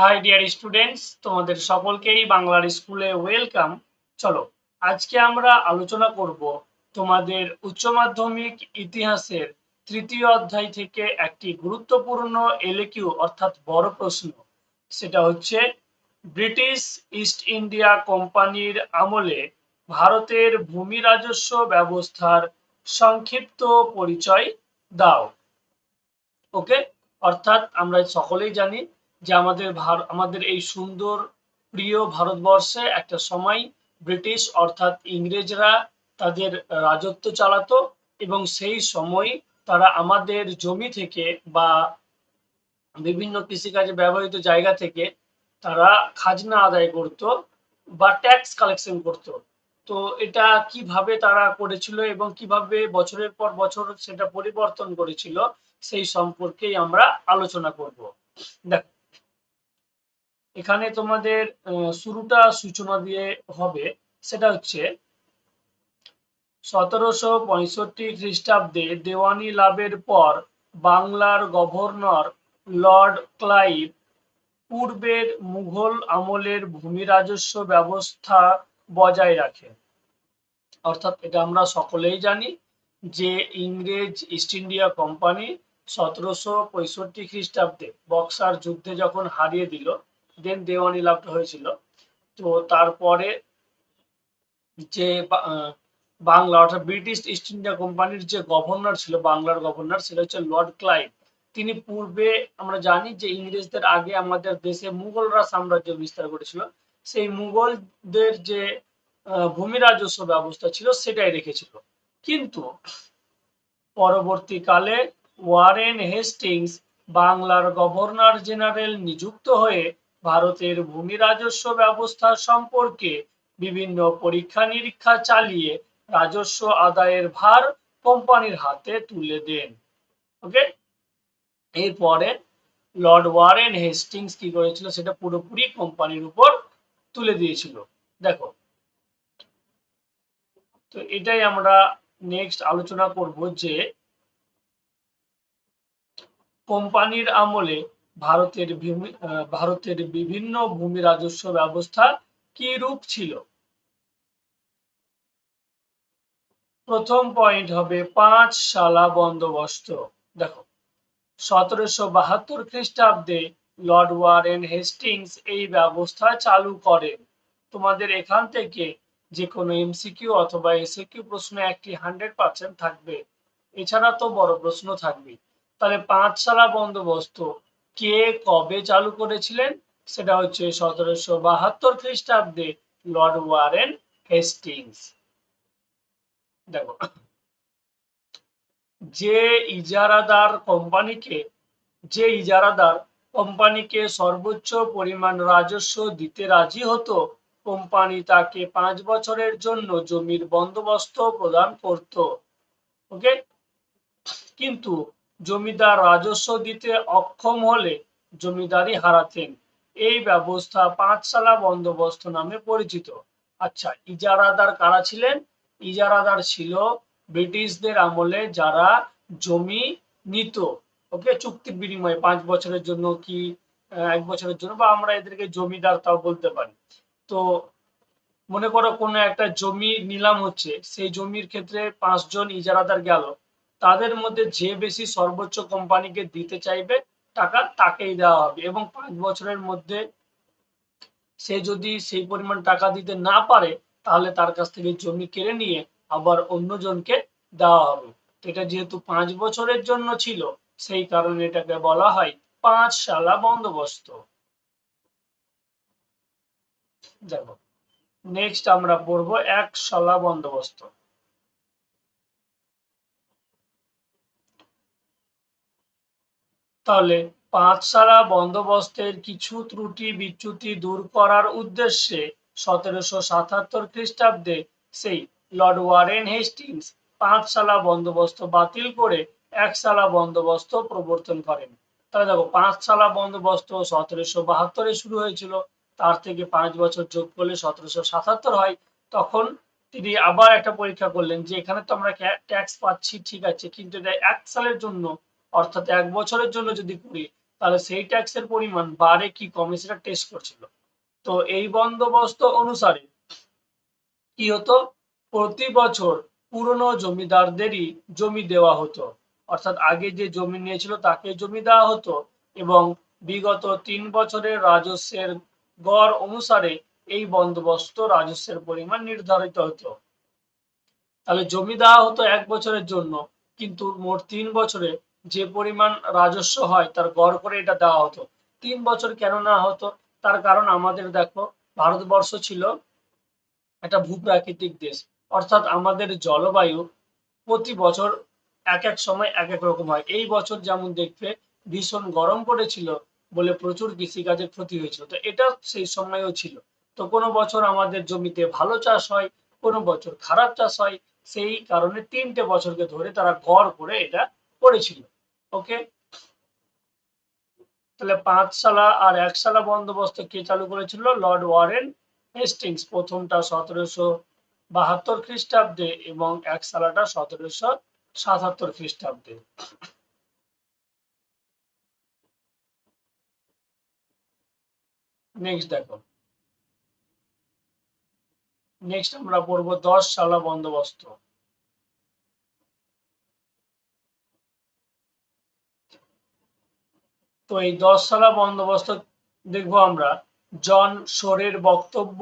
High dear students তোমাদের সকলকেই বাংলার স্কুলে ওয়েলকাম চলো, আজকে আমরা আলোচনা করব তোমাদের উচ্চ মাধ্যমিক ইতিহাসের তৃতীয় অধ্যায় থেকে একটি গুরুত্বপূর্ণ এলকিউ অর্থাৎ বড় প্রশ্ন। সেটা হচ্ছে, ব্রিটিশ ইস্ট ইন্ডিয়া কোম্পানির আমলে ভারতের ভূমি রাজস্ব ব্যবস্থার সংক্ষিপ্ত পরিচয় দাও। ওকে অর্থাৎ আমরা সকলেই জানি যে আমাদের আমাদের এই সুন্দর, প্রিয় ভারতবর্ষে একটা সময় ব্রিটিশ অর্থাৎ ইংরেজরা তাদের রাজত্ব চালাতো এবং সেই সময় তারা আমাদের জমি থেকে বা বিভিন্ন কৃষিকাজে ব্যবহৃত জায়গা থেকে তারা খাজনা আদায় করত বা ট্যাক্স কালেকশন করত। তো এটা কীভাবে তারা করেছিল এবং কীভাবে বছরের পর বছর সেটা পরিবর্তন করেছিল সেই সম্পর্কেই আমরা আলোচনা করব। দেখো এখানে তোমাদের শুরুটা সূচনা দিয়ে হবে। সেটা হচ্ছে, সতেরোশো পঁয়ষট্টি খ্রিস্টাব্দে দেওয়ানি লাভের পর বাংলার গভর্নর লর্ড ক্লাইভ পূর্বের মুঘল আমলের ভূমি রাজস্ব ব্যবস্থা বজায় রাখে। অর্থাৎ এটা আমরা সকলেই জানি যে ইংরেজ ইস্ট ইন্ডিয়া কোম্পানি সতেরোশো পঁয়ষট্টি খ্রিস্টাব্দে বক্সার যুদ্ধে যখন হারিয়ে দিল দেন দেওয়ানি লাভটা হয়েছিল। তো তারপরে যে বাংলা অর্থাৎ ব্রিটিশ ইস্ট ইন্ডিয়া কোম্পানির যে গভর্নর ছিল, বাংলার গভর্নর, সেটা হচ্ছে লর্ড ক্লাইভ। তিনি পূর্বে আমরা জানি যে ইংরেজদের আগে আমাদের দেশে মুঘলরা সাম্রাজ্য বিস্তার করেছিল। সেই মুঘলদের যে ভূমি রাজস্ব ব্যবস্থা ছিল, সেটাই রেখেছিল। কিন্তু পরবর্তীকালে ওয়ারেন হেস্টিংস বাংলার গভর্নর জেনারেল নিযুক্ত হয়ে ভারতের ভূমি রাজস্ব ব্যবস্থা সম্পর্কে বিভিন্ন পরীক্ষা নিরীক্ষা চালিয়ে রাজস্ব আদায়ের ভার কোম্পানির হাতে তুলে দেন। ওকে এরপরে লর্ড ওয়ারেন হেস্টিংস কি করেছিল সেটা পুরোপুরি কোম্পানির উপর তুলে দিয়েছিল। দেখো, তো এটাই আমরা নেক্সট আলোচনা করব যে কোম্পানির আমলে ভারতের ভারতের বিভিন্ন ভূমি রাজস্ব ব্যবস্থা কি রূপ ছিল? প্রথম পয়েন্ট হবে পাঁচ সালা বন্দোবস্ত। দেখো, সতেরোশো বাহাত্তর খ্রিস্টাব্দে লর্ড ওয়ারেন হেস্টিংস এই ব্যবস্থা চালু করেন। তোমাদের এখান থেকে যে কোনো এমসিকিউ অথবা এসিকিউ প্রশ্ন একটি হান্ড্রেড পার্সেন্ট থাকবে। এছাড়া তো বড় প্রশ্ন থাকবে তাহলে পাঁচ সালা বন্দোবস্ত কে কবে চালু করেছিলেন? সেটা হচ্ছে সতেরোশো বাহাত্তর খ্রিস্টাব্দে লর্ড ওয়ারেন হেস্টিংস। দেখো, যে ইজারাদার কোম্পানিকে, যে ইজারাদার কোম্পানিকে সর্বোচ্চ পরিমাণ রাজস্ব দিতে রাজি হতো, কোম্পানি তাকে পাঁচ বছরের জন্য জমির বন্দোবস্ত প্রদান করত। ওকে? কিন্তু জমিদার রাজস্ব দিতে অক্ষম হলে জমিদারি হারাতেন। এই ব্যবস্থা পাঁচশালা বন্দোবস্ত নামে পরিচিত। আচ্ছা ইজারাদার কারা ছিলেন? ইজারাদার ছিল ব্রিটিশদের আমলে যারা জমি নিত। ওকে, চুক্তির বিনিময়ে পাঁচ বছরের জন্য কি এক বছরের জন্য, বা আমরা এদেরকে জমিদার তাও বলতে পারি। তো মনে করো কোনো একটা জমি নিলাম হচ্ছে, সেই জমির ক্ষেত্রে পাঁচজন ইজারাদার গেল। তাদের মধ্যে যে বেশি সর্বোচ্চ কোম্পানিকে দিতে চাইবে টাকা তাকেই দেওয়া হবে এবং পাঁচ বছরের মধ্যে সে যদি সেই পরিমাণ টাকা দিতে না পারে, তাহলে তার কাছ থেকে জমি কেড়ে নিয়ে আবার অন্যজনকে দেওয়া হবে। এটা যেহেতু পাঁচ বছরের জন্য ছিল, সেই কারণে এটাকে বলা হয় পাঁচ সালা বন্দোবস্ত। দেখো নেক্সট আমরা পড়ব এক সালা বন্দোবস্ত। তাহলে পাঁচসালা বন্দোবস্তের কিছু ত্রুটি বিচ্যুতি দূর করার উদ্দেশ্যে সতেরোশো সাতাত্তর খ্রিস্টাব্দে সেই লর্ড ওয়ারেন হেস্টিংস পাঁচশালা বন্দোবস্ত বাতিল করে একশালা বন্দোবস্ত প্রবর্তন করেন। তাহলে দেখো, পাঁচশালা বন্দোবস্ত সতেরোশো বাহাত্তরে শুরু হয়েছিল, তার থেকে পাঁচ বছর যোগ করলে সতেরোশো সাতাত্তর হয়। তখন তিনি আবার একটা পরীক্ষা করলেন যে এখানে তো আমরা ট্যাক্স পাচ্ছি, ঠিক আছে, কিন্তু এক সালের জন্য অর্থাৎ এক বছরের জন্য যদি করি, তাহলে সেই ট্যাক্সের পরিমাণ বাড়ে কি কমে সেটা টেস্ট করছিল। তো এই বন্দোবস্ত অনুসারে কি হতো? প্রতি বছর পুরনো জমিদারদেরই জমি দেওয়া হতো। অর্থাৎ আগে যে জমি নিয়েছিল তাকে জমি দেওয়া হতো এবং বিগত তিন বছরের রাজস্বের গড় অনুসারে এই বন্দোবস্ত রাজস্বের পরিমাণ নির্ধারিত হতো। তাহলে জমি দেওয়া হতো এক বছরের জন্য, কিন্তু মোট তিন বছরে যে পরিমাণ রাজস্ব হয় তার গড় করে এটা দেওয়া হতো। তিন বছর কেন না হতো? তার কারণ আমাদের দেখো, ভারতবর্ষ ছিল একটা ভূপ্রাকৃতিক দেশ। অর্থাৎ আমাদের জলবায়ু প্রতি বছর এক এক সময় এক এক রকম হয়। এই বছর যেমন দেখবে, ভীষণ গরম পড়েছিল বলে প্রচুর কৃষিকাজের ক্ষতি হয়েছিল। তো এটা সেই সময়ও ছিল। তো কোনো বছর আমাদের জমিতে ভালো চাষ হয়, কোনো বছর খারাপ চাষ হয়, সেই কারণে তিনটে বছরকে ধরে তারা গড় করে এটা করেছিল ওকে তাহলে পাঁচ সালা আর এক সালা বন্দোবস্ত কে চালু করেছিল? লর্ড ওয়ারেন হেস্টিংস প্রথমটা সতেরোশো বাহাত্তর খ্রিস্টাব্দে এবং এক সালাটা সতেরোশো সাতাত্তর খ্রিস্টাব্দে। নেক্সট দেখো। নেক্সট আমরা পড়ব দশ সালা বন্দোবস্ত। তো এই দশ সালা বন্দোবস্ত দেখব আমরা। জন শোরের বক্তব্য,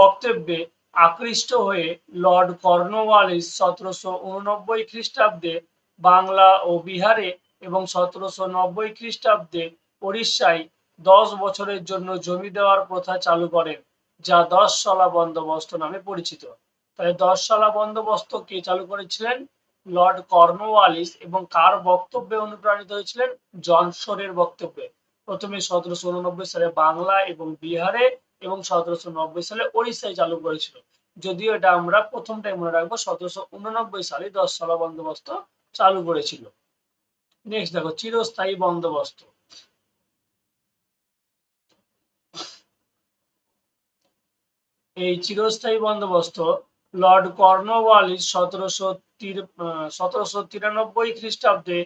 বক্তব্যে আকৃষ্ট হয়ে লর্ড কর্নওয়ালিস সতেরোশো উননব্বই খ্রিস্টাব্দে বাংলা ও বিহারে এবং সতেরোশো নব্বই খ্রিস্টাব্দে উড়িষ্যায় দশ বছরের জন্য জমি দেওয়ার প্রথা চালু করেন, যা দশ সালা বন্দোবস্ত নামে পরিচিত। তাহলে দশ সালা বন্দোবস্ত কে চালু করেছিলেন? লর্ড কর্নওয়ালিস এবং কার বক্তব্যে অনুপ্রাণিত হয়েছিলেন? জনসনের বক্তব্যে। প্রথমে সতেরোশো উননব্বই সালে বাংলা এবং বিহারে এবং সতেরোশো নব্বই সালে ওড়িশায় চালু করেছিল। যদিও এটা আমরা প্রথমটাই মনে রাখব, সতেরোশো উননব্বই সালে দশ সালা বন্দোবস্ত চালু করেছিল। নেক্সট দেখো, চিরস্থায়ী বন্দোবস্ত। এই চিরস্থায়ী বন্দোবস্ত লর্ড কর্নওয়ালিস সতেরোশো সতেরোশো তিরানব্বই খ্রিস্টাব্দে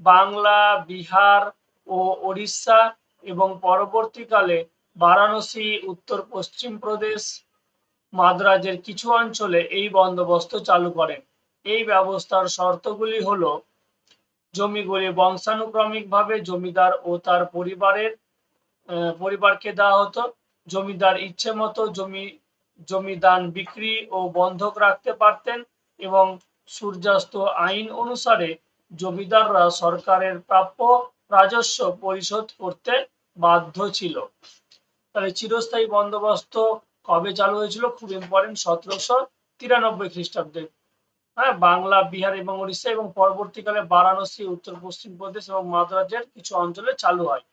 বাংলা, বিহার ও ওড়িশা এবং পরবর্তীকালে বারাণসী, উত্তর পশ্চিম প্রদেশ, মাদ্রাজের কিছু অঞ্চলে এই বন্দোবস্ত চালু করেন। এই ব্যবস্থার শর্তগুলি হল, জমিগুলি বংশানুক্রমিকভাবে জমিদার ও তার পরিবারের পরিবারকে দেওয়া হতো। জমিদার ইচ্ছে মতো জমি জমি দান বিক্রি ও বন্ধক রাখতে পারতেন এবং সূর্যাস্ত আইন অনুসারে জমিদাররা সরকারের প্রাপ্য রাজস্ব পরিশোধ করতে বাধ্য ছিল। তাহলে চিরস্থায়ী বন্দোবস্ত কবে চালু হয়েছিল? খুব ইম্পর্টেন্ট সতেরোশো তিরানব্বই খ্রিস্টাব্দে। হ্যাঁ বাংলা, বিহার এবং উড়িষ্যা এবং পরবর্তীকালে বারাণসী, উত্তর পশ্চিম প্রদেশ এবং মাদ্রাজের কিছু অঞ্চলে চালু হয়।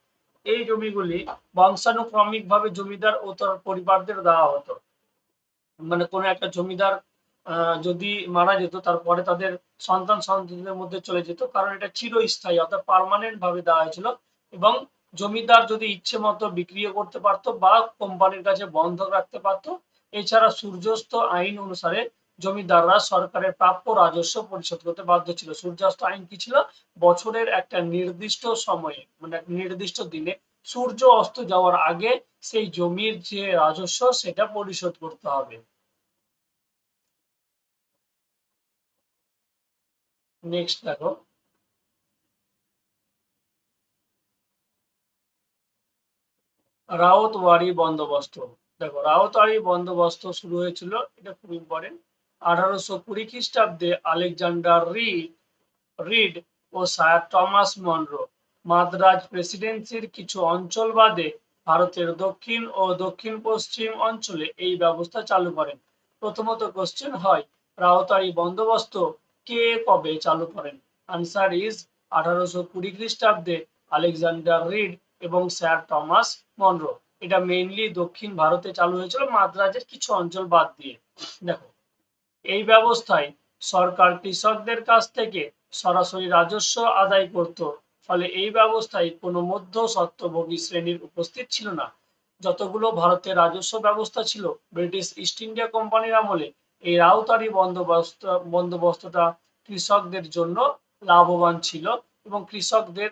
এই জমিগুলি বংশানুক্রমিক ভাবে জমিদার ও তার পরিবারদের দেওয়া হতো। মানে কোনো একটা জমিদার যদি মারা যেত, তারপরে তাদের সন্তান সন্ততিদের মধ্যে চলে যেত, কারণ এটা চিরস্থায়ী, অর্থাৎ পারমানেন্ট ভাবে দেওয়া হয়েছিল এবং জমিদার যদি ইচ্ছে মতো বিক্রিও করতে পারতো বা কোম্পানির কাছে বন্ধক রাখতে পারতো, এছাড়া সূর্যাস্ত আইন অনুসারে জমিদাররা সরকারের প্রাপ্য রাজস্ব পরিশোধ করতে বাধ্য ছিল। সূর্যাস্ত আইন কি ছিল? বছরের একটা নির্দিষ্ট সময়ে মানে নির্দিষ্ট দিনে সূর্য অস্ত যাওয়ার আগে সেই জমির যে রাজস্ব, সেটা পরিশোধ করতে হবে। নেক্সট দেখো। রাওতওয়ারি বন্দোবস্ত। দেখো, রাওতওয়ারি বন্দোবস্ত শুরু হয়েছিল, এটা খুব ইম্পর্টেন্ট আঠারোশো কুড়ি খ্রিস্টাব্দে আলেকজান্ডার রিড রিড ও স্যার টমাস মনরো। মাদ্রাজ প্রেসিডেন্সির কিছু অঞ্চল বাদে ভারতের দক্ষিণ ও দক্ষিণ পশ্চিম অঞ্চলে এই ব্যবস্থা চালু করেন। প্রথমত কোশ্চেন হয় রাওতারি বন্দোবস্ত কে কবে চালু করেন? আনসার ইজ আঠারোশো কুড়ি খ্রিস্টাব্দে আলেকজান্ডার রিড এবং স্যার টমাস মনরো। এটা মেইনলি দক্ষিণ ভারতে চালু হয়েছিল মাদ্রাজের কিছু অঞ্চল বাদ দিয়ে। দেখো, এই ব্যবস্থায় সরকার কৃষকদের কাছ থেকে সরাসরি রাজস্ব আদায় করত। ফলে এই ব্যবস্থায় কোনো মধ্য সত্ত্বভোগী শ্রেণির উপস্থিত ছিল না। যতগুলো ভারতের রাজস্ব ব্যবস্থা ছিল, ব্রিটিশ ইস্ট ইন্ডিয়া কোম্পানির আমলে এই রাউতারি বন্দোবস্ত, বন্দোবস্তটা কৃষকদের জন্য লাভবান ছিল এবং কৃষকদের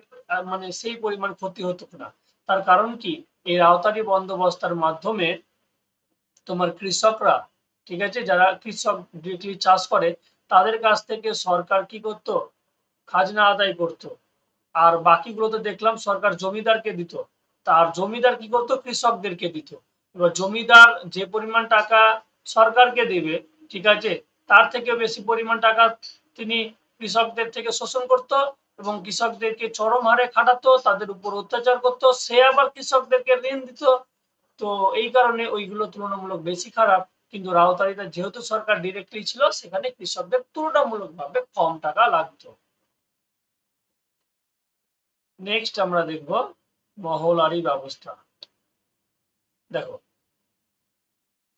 মানে সেই পরিমাণ ক্ষতি হতো না। তার কারণ কি? এই রাউতারি বন্দোবস্তার মাধ্যমে তোমার কৃষকরা, ঠিক আছে, যারা কৃষক ডিরেক্টলি চাষ করে, তাদের কাছ থেকে সরকার কি করত? খাজনা আদায় করত। আর বাকিগুলোতে দেখলাম সরকার জমিদারকে দিত। তার জমিদার কি করতো? কৃষকদেরকে দিত। এবার জমিদার যে পরিমাণ টাকা সরকারকে দেবে, ঠিক আছে, তার থেকে বেশি পরিমাণ টাকা তিনি কৃষকদের থেকে শোষণ করত এবং কৃষকদেরকে চরম হারে খাটাতো, তাদের উপর অত্যাচার করতো, সে আবার কৃষকদেরকে ঋণ দিত। তো এই কারণে ওইগুলো তুলনামূলক বেশি খারাপ। কিন্তু রাউতারিতে যেহেতু সরকার ডিরেক্টলি ছিল, সেখানে কৃষকদের তুলনামূলকভাবে কম টাকা লাগতো। নেক্সট আমরা দেখব মহলারি ব্যবস্থা। দেখো,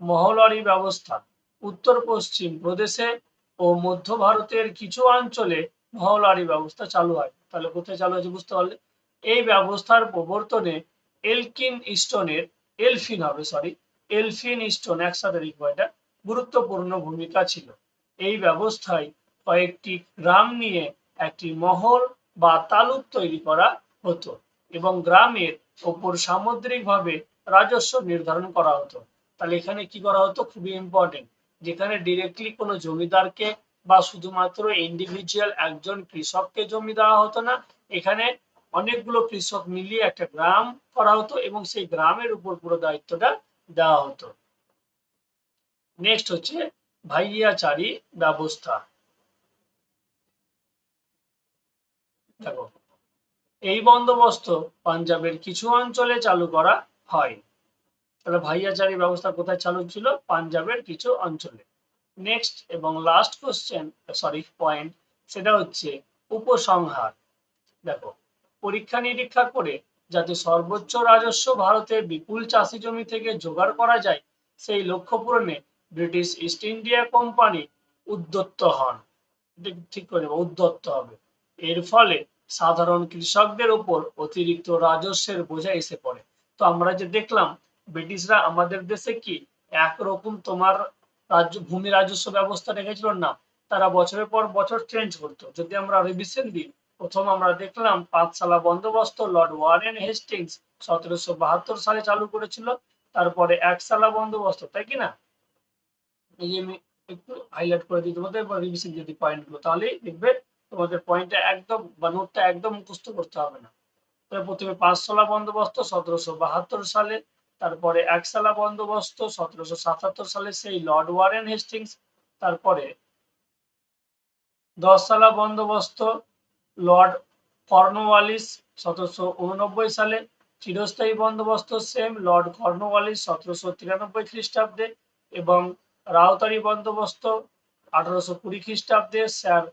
মহলারি ব্যবস্থা। উত্তর, পশ্চিম প্রদেশে ও মধ্য ভারতের কিছু অঞ্চলে মহলারি ব্যবস্থা চালু হয়। তাহলে কোথায় চালু হয়েছে বুঝতে পারলে? এই ব্যবস্থার প্রবর্তনে এলকিন ইস্টনের এলফিন হবে সরি এলফিন ইস্টন, একসাথে লিখব এটা, গুরুত্বপূর্ণ ভূমিকা ছিল। এই ব্যবস্থায় কয়েকটি গ্রাম নিয়ে একটি মহল বা তালুক তৈরি করা হতো এবং গ্রামের ওপর সামুদ্রিকভাবে রাজস্ব নির্ধারণ করা হতো। তাহলে এখানে কি করা হতো? খুবই ইম্পর্টেন্ট যেখানে ডিরেক্টলি কোনো জমিদারকে বা শুধুমাত্র ইন্ডিভিজুয়াল একজন কৃষককে জমি দেওয়া হতো না, এখানে অনেকগুলো কৃষক মিলিয়ে একটা গ্রাম করা হতো এবং সেই গ্রামের উপর পুরো দায়িত্বটা দেওয়া হতো। নেক্সট হচ্ছে ভাইয়াচারি ব্যবস্থা। দেখো। এই বন্দোবস্ত পাঞ্জাবের কিছু অঞ্চলে চালু করা হয়। তাহলে ভাইয়াচারি ব্যবস্থা কোথায় চালু ছিল? পাঞ্জাবের কিছু অঞ্চলে। নেক্সট এবং লাস্ট কোশ্চেন সরি পয়েন্ট সেটা হচ্ছে উপসংহার। দেখো, পরীক্ষা নিরীক্ষা করে যাতে সর্বোচ্চ রাজস্ব ভারতের বিপুল চাষি জমি থেকে জোগাড় করা যায়, সেই লক্ষ্য পূরণে ব্রিটিশ ইস্ট ইন্ডিয়া কোম্পানি উদ্যত্ত হন। ঠিক করে উদ্যত্ত হবে। এর ফলে সাধারণ কৃষকদের উপর অতিরিক্ত রাজস্বের বোঝা এসে পড়ে। তো আমরা যে দেখলাম, ব্রিটিশরা আমাদের দেশে কি একরকম তোমার রাজ্য ভূমি রাজস্ব ব্যবস্থা রেখেছিল? না। তারা বছরের পর বছর চেঞ্জ করতো। যদি আমরা রিভিশন দিই, প্রথম আমরা দেখলাম পাঁচশালা বন্দোবস্ত লর্ড ওয়ারেন হেস্টিংস সতেরোশো বাহাত্তর সালে চালু করেছিল। তারপরে একশালা বন্দোবস্ত, তাই কি না? এই আমি একটু হাইলাইট করে দিই তোমাদের রিভিশন যদি পয়েন্টগুলো, তাহলেই দেখবে তোমাদের পয়েন্টটা একদম, বা নোটটা একদম মুখস্থ করতে হবে না। প্রথমে পাঁচশালা বন্দোবস্ত সতেরোশো বাহাত্তর সালে, তারপরে একশালা বন্দোবস্ত সতেরোশো সাতাত্তর সালে সেই লর্ড ওয়ারেন হেস্টিংস, তারপরে দশসালা বন্দোবস্ত লর্ড কর্নওয়ালিস সতেরোশো উননব্বই সালে, চিরস্থায়ী বন্দোবস্ত সেম লর্ড কর্নওয়ালিস সতেরোশো তিরানব্বই খ্রিস্টাব্দে এবং রাওতারি বন্দোবস্ত আঠারোশো কুড়ি খ্রিস্টাব্দে স্যার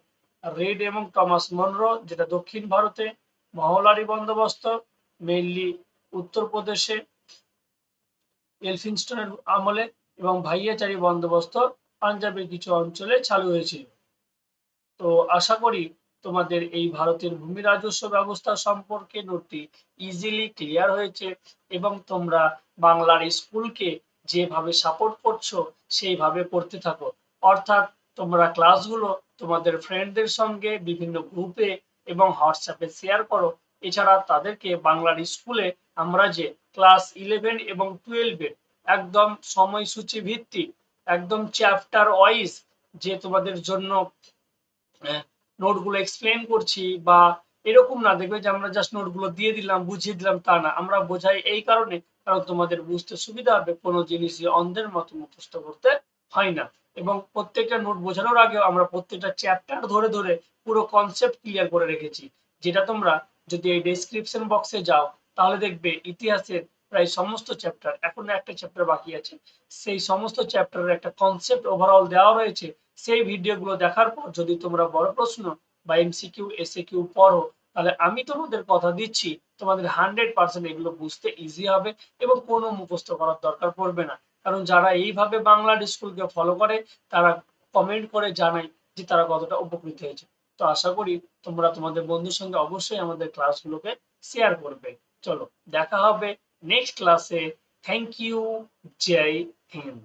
রেড এবং টমাস মনরো, যেটা দক্ষিণ ভারতে, মহলারি বন্দোবস্ত মেইনলি উত্তরপ্রদেশে এলফিনস্টনের আমলে এবং ভাইয়াচারি বন্দোবস্ত পাঞ্জাবের কিছু অঞ্চলে চালু হয়েছিল তো আশা করি তোমাদের এই ভারতের ভূমি রাজস্ব ব্যবস্থা সম্পর্কে নোটটি ইজিলি ক্লিয়ার হয়েছে এবং তোমরা বাংলার স্কুলকে যেভাবে সাপোর্ট করছ, সেইভাবে করতে থাকো। অর্থাৎ তোমরা ক্লাসগুলো তোমাদের ফ্রেন্ডদের সঙ্গে বিভিন্ন গ্রুপে এবং হোয়াটসঅ্যাপে শেয়ার করো। এছাড়া তাদেরকে বাংলার স্কুলে আমরা যে ক্লাস ইলেভেন এবং টুয়েলভের একদম সময়সূচি ভিত্তিক, একদম চ্যাপ্টার ওয়াইজ যে তোমাদের জন্য নোটগুলো এক্সপ্লেন করছি বা এরকম না, দেখবে যে আমরা জাস্ট নোটগুলো দিয়ে দিলাম, বুঝিয়ে দিলাম, তা না। আমরা বোঝাই এই কারণে, কারণ তোমাদের বুঝতে সুবিধা হবে, কোনো জিনিসই অন্ধের মতো মুখস্থ করতে হয় না। এবং প্রত্যেকটা নোট বোঝানোর আগে আমরা প্রত্যেকটা চ্যাপ্টার ধরে ধরে পুরো কনসেপ্ট ক্লিয়ার করে রেখেছি। যেটা তোমরা যদি এই ডেসক্রিপশন বক্সে যাও, তাহলে দেখবে ইতিহাসের প্রায় সমস্ত চ্যাপ্টার এখন একটা চ্যাপ্টার বাকি আছে, সেই সমস্ত চ্যাপ্টারের একটা কনসেপ্ট ওভারঅল দেওয়া রয়েছে। সেই ভিডিওগুলো দেখার পর যদি তোমরা বড় প্রশ্ন বা এমসিকিউ এসএ কিউ পড়ো, তাহলে আমি তোমাদের কথা দিচ্ছি, তোমাদের হান্ড্রেড পার্সেন্ট এগুলো বুঝতে ইজি হবে এবং কোনো মুখস্থ করার দরকার পড়বে না। কারণ যারা এইভাবে বাংলা স্কুলকে ফলো করে, তারা কমেন্ট করে জানায় যে তারা কতটা উপকৃত হয়েছে। তো আশা করি তোমরা তোমাদের বন্ধুর সঙ্গে অবশ্যই আমাদের ক্লাসগুলোকে শেয়ার করবে। চলো, দেখা হবে নেক্সট ক্লাসে থ্যাংক ইউ জয় হিন্দ